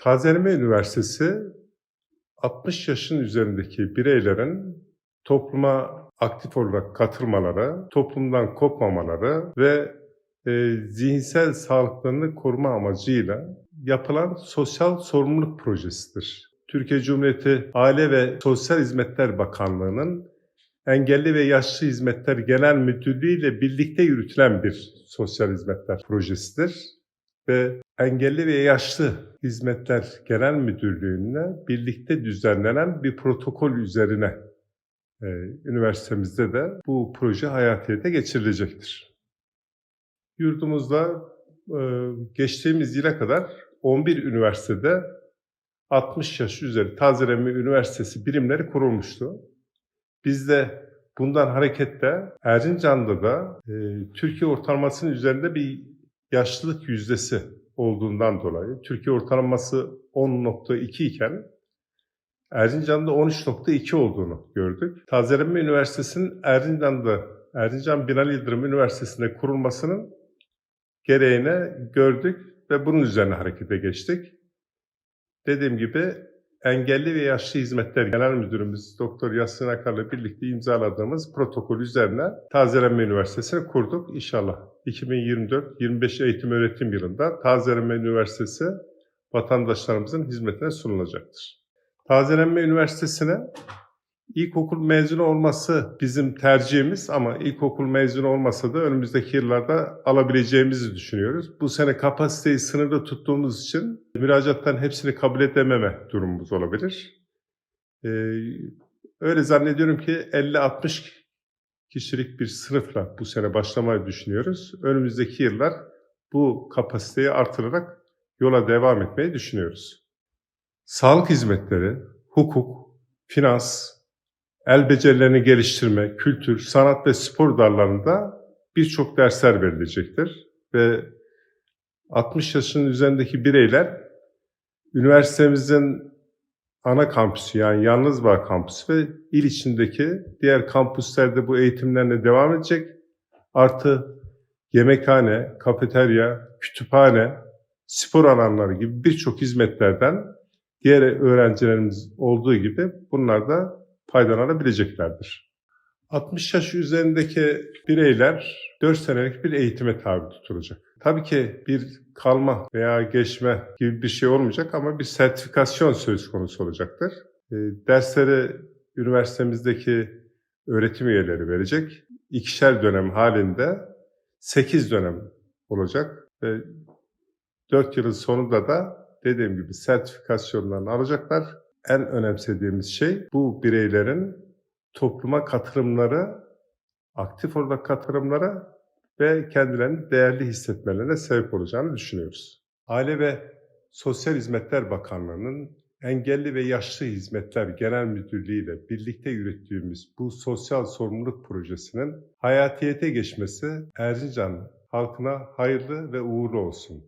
Tazeleme Üniversitesi 60 yaşın üzerindeki bireylerin topluma aktif olarak katılmaları, toplumdan kopmamaları ve e, zihinsel sağlıklarını koruma amacıyla yapılan sosyal sorumluluk projesidir. Türkiye Cumhuriyeti Aile ve Sosyal Hizmetler Bakanlığı'nın Engelli ve Yaşlı Hizmetler Genel Müdürlüğü ile birlikte yürütülen bir sosyal hizmetler projesidir ve Engelli ve Yaşlı Hizmetler Genel Müdürlüğü'nde birlikte düzenlenen bir protokol üzerine e, üniversitemizde de bu proje hayatiyete geçirilecektir. Yurdumuzda e, geçtiğimiz yıla kadar 11 üniversitede 60 yaş üzeri tazeleme üniversitesi birimleri kurulmuştu. Biz de bundan hareketle Erzincan'da da e, Türkiye ortalamasının üzerinde bir yaşlılık yüzdesi olduğundan dolayı Türkiye ortalaması 10.2 iken Erzincan'da 13.2 olduğunu gördük. Tazeleme Üniversitesi'nin Erzincan'da Erzincan Binali Yıldırım Üniversitesi'nde kurulmasının gereğini gördük ve bunun üzerine harekete geçtik. Dediğim gibi Engelli ve Yaşlı Hizmetler Genel Müdürümüz Doktor Yasin Akar'la birlikte imzaladığımız protokol üzerine Tazeleme Üniversitesi'ni kurduk. İnşallah 2024-25 eğitim öğretim yılında Tazeleme Üniversitesi vatandaşlarımızın hizmetine sunulacaktır. Tazelenme Üniversitesi'ne ilkokul mezunu olması bizim tercihimiz ama ilkokul mezunu olmasa da önümüzdeki yıllarda alabileceğimizi düşünüyoruz. Bu sene kapasiteyi sınırda tuttuğumuz için müracaattan hepsini kabul edememe durumumuz olabilir. Ee, öyle zannediyorum ki 50-60 kişilik bir sınıfla bu sene başlamayı düşünüyoruz. Önümüzdeki yıllar bu kapasiteyi artırarak yola devam etmeyi düşünüyoruz. Sağlık hizmetleri, hukuk, finans, el becerilerini geliştirme, kültür, sanat ve spor dallarında birçok dersler verilecektir. Ve 60 yaşın üzerindeki bireyler üniversitemizin ana kampüsü yani Yalnızbağ kampüsü ve il içindeki diğer kampüslerde bu eğitimlerine devam edecek. Artı yemekhane, kafeterya, kütüphane, spor alanları gibi birçok hizmetlerden diğer öğrencilerimiz olduğu gibi bunlar da faydalanabileceklerdir. 60 yaş üzerindeki bireyler 4 senelik bir eğitime tabi tutulacak. Tabii ki bir kalma veya geçme gibi bir şey olmayacak ama bir sertifikasyon söz konusu olacaktır. E, dersleri üniversitemizdeki öğretim üyeleri verecek. İkişer dönem halinde 8 dönem olacak ve 4 yılın sonunda da dediğim gibi sertifikasyonlarını alacaklar. En önemsediğimiz şey bu bireylerin topluma katılımları, aktif olarak katılımları ve kendilerini değerli hissetmelerine sebep olacağını düşünüyoruz. Aile ve Sosyal Hizmetler Bakanlığı'nın Engelli ve Yaşlı Hizmetler Genel Müdürlüğü ile birlikte yürüttüğümüz bu sosyal sorumluluk projesinin hayatiyete geçmesi Erzincan halkına hayırlı ve uğurlu olsun.